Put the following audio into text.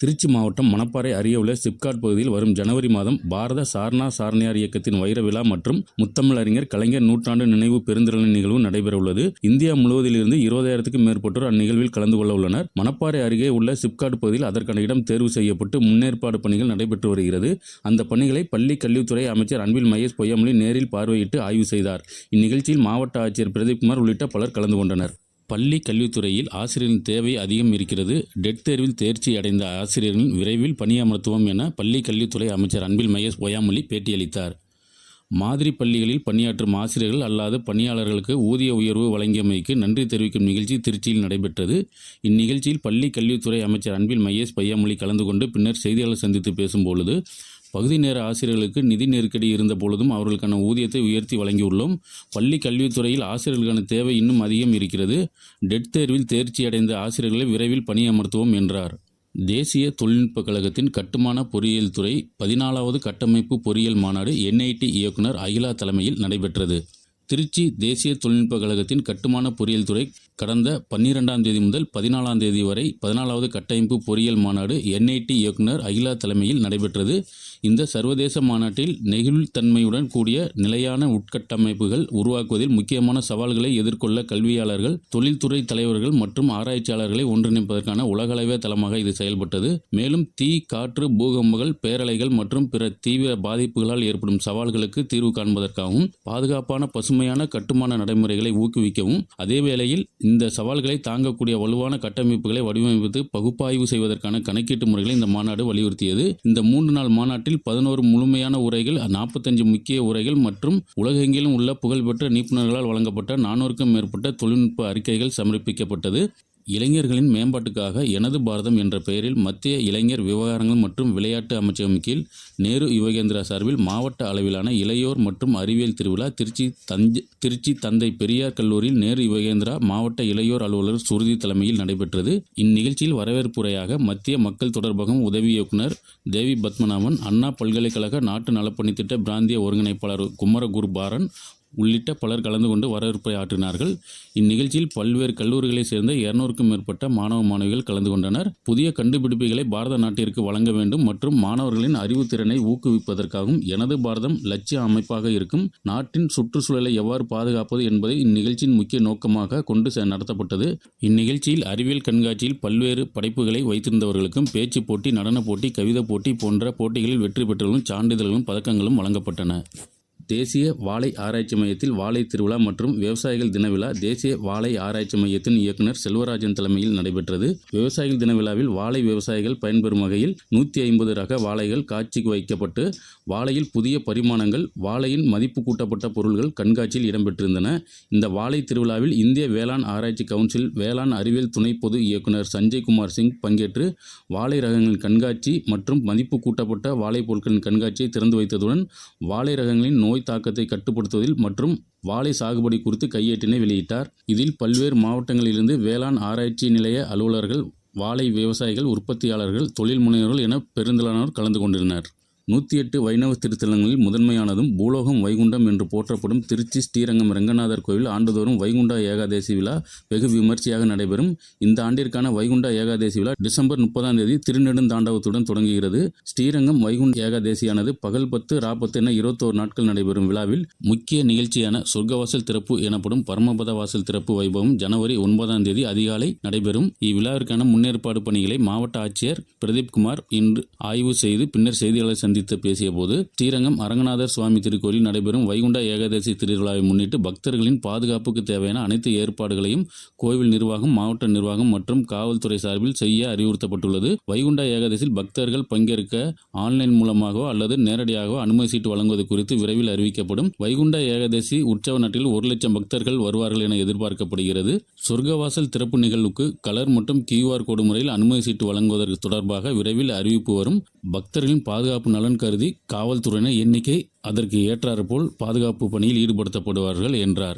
திருச்சி மாவட்டம் மணப்பாறை அருகே உள்ள சிப்காட் பகுதியில் வரும் ஜனவரி மாதம் பாரத சாரணா சாரணியார் இயக்கத்தின் வைர விழா மற்றும் முத்தமிழ் அறிஞர் கலைஞர் நூற்றாண்டு நினைவு பெருந்திரள் நிகழ்வு நடைபெறவுள்ளது இந்தியா முழுவதிலிருந்து இருபதாயிரத்துக்கும் மேற்பட்டோர் அந்நிகழ்வில் கலந்து கொள்ள உள்ளனர். மணப்பாறை அருகே உள்ள சிப்காட் பகுதியில் அதற்கான இடம் தேர்வு செய்யப்பட்டு முன்னேற்பாடு பணிகள் நடைபெற்று வருகிறது. அந்த பணிகளை பள்ளி கல்வித்துறை அமைச்சர் அன்பில் மகேஷ் பொய்யாமொழி நேரில் பார்வையிட்டு ஆய்வு செய்தார். இந்நிகழ்ச்சியில் மாவட்ட ஆட்சியர் பிரதீப்குமார் உள்ளிட்ட பலர் கலந்து கொண்டனர். பள்ளி கல்வித்துறையில் ஆசிரியரின் தேவை அதிகம் இருக்கிறது. டெட் தேர்வில் தேர்ச்சி அடைந்த ஆசிரியரின் விரைவில் பணியமர்த்துவோம் என பள்ளி கல்வித்துறை அமைச்சர் அன்பில் மகேஷ் பொய்யாமொழி பேட்டியளித்தார். மாதிரி பள்ளிகளில் பணியாற்றும் ஆசிரியர்கள் அல்லாத பணியாளர்களுக்கு ஊதிய உயர்வு வழங்கியமைக்கு நன்றி தெரிவிக்கும் நிகழ்ச்சி திருச்சியில் நடைபெற்றது. இந்நிகழ்ச்சியில் பள்ளி கல்வித்துறை அமைச்சர் அன்பில் மகேஷ் பையாமொழி கலந்து கொண்டு பின்னர் செய்தியாளர் சந்தித்து பேசும்பொழுது பகுதி நேர ஆசிரியர்களுக்கு நிதி நெருக்கடி இருந்த பொழுதும் அவர்களுக்கான ஊதியத்தை உயர்த்தி வழங்கியுள்ளோம். பள்ளி கல்வித்துறையில் ஆசிரியர்களுக்கான தேவை இன்னும் அதிகம் இருக்கிறது. டெட் தேர்வில் தேர்ச்சி அடைந்த ஆசிரியர்களை விரைவில் பணியமர்த்துவோம் என்றார். தேசிய தொழில்நுட்பக் கழகத்தின் கட்டுமான பொறியியல் துறை பதினாலாவது கட்டமைப்பு பொறியியல் மாநாடு என்ஐடி இயக்குனர் அகிலா தலைமையில் நடைபெற்றது. திருச்சி தேசிய தொழில்நுட்பக் கழகத்தின் கட்டுமான பொறியியல் துறை கடந்த பன்னிரெண்டாம் தேதி முதல் பதினாலாம் தேதி வரை பதினாலாவது கட்டமைப்பு பொறியியல் மாநாடு என்ஐடி இயக்குனர் அகிலா தலைமையில் நடைபெற்றது. இந்த சர்வதேச மாநாட்டில் நெகிழ்த்தன்மையுடன் கூடிய நிலையான உட்கட்டமைப்புகள் உருவாக்குவதில் முக்கியமான சவால்களை எதிர்கொள்ள கல்வியாளர்கள் தொழில்துறை தலைவர்கள் மற்றும் ஆராய்ச்சியாளர்களை ஒன்றிணைப்பதற்கான உலகளவிய தளமாக இது செயல்பட்டது. மேலும் தீ காற்று பூகம்பங்கள் பேரலைகள் மற்றும் பிற தீவிர பாதிப்புகளால் ஏற்படும் சவால்களுக்கு தீர்வு காண்பதற்காகவும் பாதுகாப்பான பசுமையான கட்டுமான நடைமுறைகளை ஊக்குவிக்கவும் அதே வேளையில் இந்த சவால்களை தாங்கக்கூடிய வலுவான கட்டமைப்புகளை வடிவமைப்பது பகுப்பாய்வு செய்வதற்கான கணக்கீட்டு முறைகளை இந்த மாநாடு வலியுறுத்தியது. இந்த மூன்று நாள் மாநாட்டில் பதினோரு முழுமையான உரைகள் நாற்பத்தஞ்சு முக்கிய உரைகள் மற்றும் உலகெங்கிலும் உள்ள புகழ்பெற்ற நிபுணர்களால் வழங்கப்பட்ட நானூறுக்கும் மேற்பட்ட தொழில்நுட்ப அறிக்கைகள் சமர்ப்பிக்கப்பட்டது. இளைஞர்களின் மேம்பாட்டுக்காக எனது பாரதம் என்ற பெயரில் மத்திய இளைஞர் விவகாரங்கள் மற்றும் விளையாட்டு அமைச்சகம் கீழ் நேரு யுவகேந்திரா சார்பில் மாவட்ட அளவிலான இளையோர் மற்றும் அறிவியல் திருவிழா திருச்சி தஞ்சை திருச்சி தந்தை பெரியார் கல்லூரியில் நேரு யுவகேந்திரா மாவட்ட இளையோர் அலுவலர் சுருதி தலைமையில் நடைபெற்றது. இந்நிகழ்ச்சியில் வரவேற்புரையாக மத்திய மக்கள் தொடர்பகம் உதவி இயக்குனர் தேவி பத்மநாபன் அண்ணா பல்கலைக்கழக நாட்டு நலப்பணித்திட்ட பிராந்திய ஒருங்கிணைப்பாளர் குமரகுருபாரன் உள்ளிட்ட பலர் கலந்து கொண்டு வரவேற்பை ஆற்றினார்கள் இந்நிகழ்ச்சியில் பல்வேறு கல்லூரிகளைச் சேர்ந்த இருநூறுக்கும் மேற்பட்ட மாணவ மாணவிகள் கலந்து கொண்டனர். புதிய கண்டுபிடிப்புகளை பாரத நாட்டிற்கு வழங்க வேண்டும் மற்றும் மாணவர்களின் அறிவுத்திறனை ஊக்குவிப்பதற்காகவும் எனது பாரதம் லட்சிய அமைப்பாக இருக்கும். நாட்டின் சுற்றுச்சூழலை எவ்வாறு பாதுகாப்பது என்பதை இந்நிகழ்ச்சியின் முக்கிய நோக்கமாக கொண்டு நடத்தப்பட்டது. இந்நிகழ்ச்சியில் அறிவியல் கண்காட்சியில் பல்வேறு படைப்புகளை வைத்திருந்தவர்களுக்கும் பேச்சு போட்டி நடனப் போட்டி கவிதை போட்டி போன்ற போட்டிகளில் வெற்றி பெற்றவர்களும் சான்றிதழ்களும் பதக்கங்களும் வழங்கப்பட்டன. தேசிய வாழை ஆராய்ச்சி மையத்தில் வாழை திருவிழா மற்றும் விவசாயிகள் தின விழா தேசிய வாழை ஆராய்ச்சி மையத்தின் இயக்குனர் செல்வராஜன் தலைமையில் நடைபெற்றது. விவசாயிகள் தின விழாவில் வாழை விவசாயிகள் பயன்பெறும் வகையில் நூற்றி ஐம்பது ரக வாழைகள் காட்சிக்கு வைக்கப்பட்டு வாழையில் புதிய பரிமாணங்கள் வாழையின் மதிப்பு கூட்டப்பட்ட பொருள்கள் கண்காட்சியில் இடம்பெற்றிருந்தன. இந்த வாழை திருவிழாவில் இந்திய வேளாண் ஆராய்ச்சி கவுன்சில் வேளாண் அறிவியல் துணை பொது இயக்குநர் சஞ்சய் குமார் சிங் பங்கேற்று வாழை ரகங்களின் கண்காட்சி மற்றும் மதிப்பு கூட்டப்பட்ட வாழை பொருட்களின் கண்காட்சியை திறந்து வைத்ததுடன் வாழை ரகங்களின் நோய் தாக்கத்தை கட்டுப்படுத்துவதில் மற்றும் வாழை சாகுபடி குறித்து கையேட்டினை வெளியிட்டார். இதில் பல்வேறு மாவட்டங்களிலிருந்து வேளாண் ஆராய்ச்சி நிலைய அலுவலர்கள் வாழை விவசாயிகள் உற்பத்தியாளர்கள் தொழில் முனைவர்கள் என பெருந்திரளானோர் கலந்து கொண்டிருந்தனர். நூற்றி எட்டு வைணவ திருத்தலங்களில் முதன்மையானதும் பூலோகம் வைகுண்டம் என்று போற்றப்படும் திருச்சி ஸ்ரீரங்கம் ரங்கநாதர் கோவில் ஆண்டுதோறும் வைகுண்ட ஏகாதேசி விழா வெகு விமர்சையாக நடைபெறும். இந்த ஆண்டிற்கான வைகுண்ட ஏகாதேசி விழா டிசம்பர் முப்பதாம் தேதி திருநெடுந்தாண்டவத்துடன் தொடங்குகிறது. ஸ்ரீரங்கம் வைகுண்ட ஏகாதேசியானது பகல் பத்து ராப்பத்து என இருபத்தோரு நாட்கள் நடைபெறும் விழாவில் முக்கிய நிகழ்ச்சியான சொர்க்கவாசல் திறப்பு எனப்படும் பரமபத வாசல் திறப்பு வைபவம் ஜனவரி ஒன்பதாம் தேதி அதிகாலை நடைபெறும். இவ்விழாவிற்கான முன்னேற்பாடு பணிகளை மாவட்ட ஆட்சியர் பிரதீப் குமார் இன்று ஆய்வு செய்து பின்னர் செய்தியாளர் சந்தித்து பேசிய போது ஸ்ரீரங்கம் அரங்கநாதர் சுவாமி திருக்கோயில் நடைபெறும் வைகுண்ட ஏகாதசி திருவிழாவை முன்னிட்டு பக்தர்களின் பாதுகாப்புக்கு தேவையான அனைத்து ஏற்பாடுகளையும் கோவில் நிர்வாகம் மாவட்ட நிர்வாகம் மற்றும் காவல்துறை சார்பில் செய்ய அறிவுறுத்தப்பட்டுள்ளது. வைகுண்ட ஏகாதசியில் பக்தர்கள் பங்கேற்க ஆன்லைன் மூலமாகவோ அல்லது நேரடியாகவோ அனுமதி சீட்டு வழங்குவது குறித்து விரைவில் அறிவிக்கப்படும். வைகுண்ட ஏகாதசி உற்சவ நாட்டில் ஒரு லட்சம் பக்தர்கள் வருவார்கள் என எதிர்பார்க்கப்படுகிறது. சொர்க்கவாசல் திறப்பு நிகழ்வுக்கு கலர் மற்றும் கியூஆர் கோடு முறையில் அனுமதி சீட்டு வழங்குவதற்கு தொடர்பாக விரைவில் அறிவிப்பு வரும். பக்தர்களின் பாதுகாப்பு நலன் கருதி காவல்துறையினர் எண்ணிக்கை அதற்கு ஏற்றாற்போல் பாதுகாப்பு பணியில் ஈடுபடுத்தப்படுவார்கள் என்றார்.